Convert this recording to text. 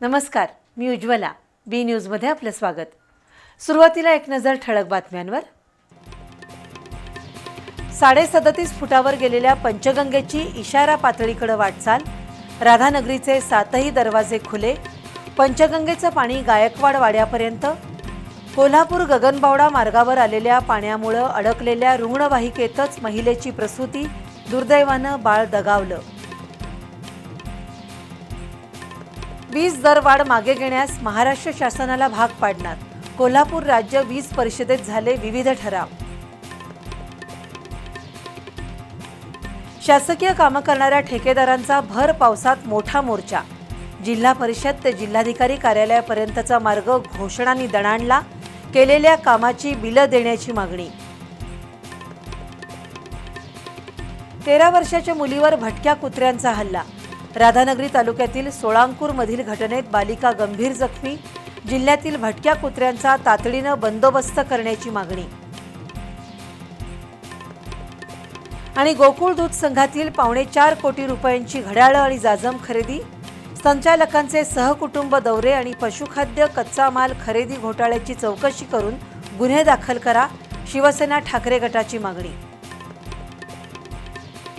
नमस्कार मी उज्ज्वला. बी न्यूजमध्ये आपलं स्वागत. सुरुवातीला एक नजर ठळक बातम्यांवर. साडेसदतीस फुटावर गेलेल्या पंचगंगेची इशारा पातळीकडे वाटचाल. राधानगरीचे सातही दरवाजे खुले. पंचगंगेचं पाणी गायकवाड वाड्यापर्यंत. कोल्हापूर गगनबावडा मार्गावर आलेल्या पाण्यामुळं अडकलेल्या रुग्णवाहिकेतच महिलेची प्रसूती. दुर्दैवानं बाळ दगावलं. वीज दरवाढ मागे घेण्यास महाराष्ट्र शासनाला भाग पाडणार. कोल्हापूर राज्य वीज परिषदेत झाले विविध ठराव. शासकीय कामं करणाऱ्या ठेकेदारांचा भर पावसात मोठा मोर्चा. जिल्हा परिषद ते जिल्हाधिकारी कार्यालयापर्यंतचा मार्ग घोषणांनी दणाणला केलेल्या कामाची बिलं देण्याची मागणी. तेरा वर्षाच्या मुलीवर भटक्या कुत्र्यांचा हल्ला. राधानगरी तालुक्यातील सोळांकूरमधील घटनेत बालिका गंभीर जखमी जिल्ह्यातील भटक्या कुत्र्यांचा तातडीनं बंदोबस्त करण्याची मागणी. आणि गोकुळ दूध संघातील पावणे चार कोटी रुपयांची घड्याळं आणि जाजम खरेदी. संचालकांचे सहकुटुंब दौरे आणि पशुखाद्य कच्चा माल खरेदी घोटाळ्याची चौकशी करून गुन्हे दाखल करा शिवसेना ठाकरे गटाची मागणी.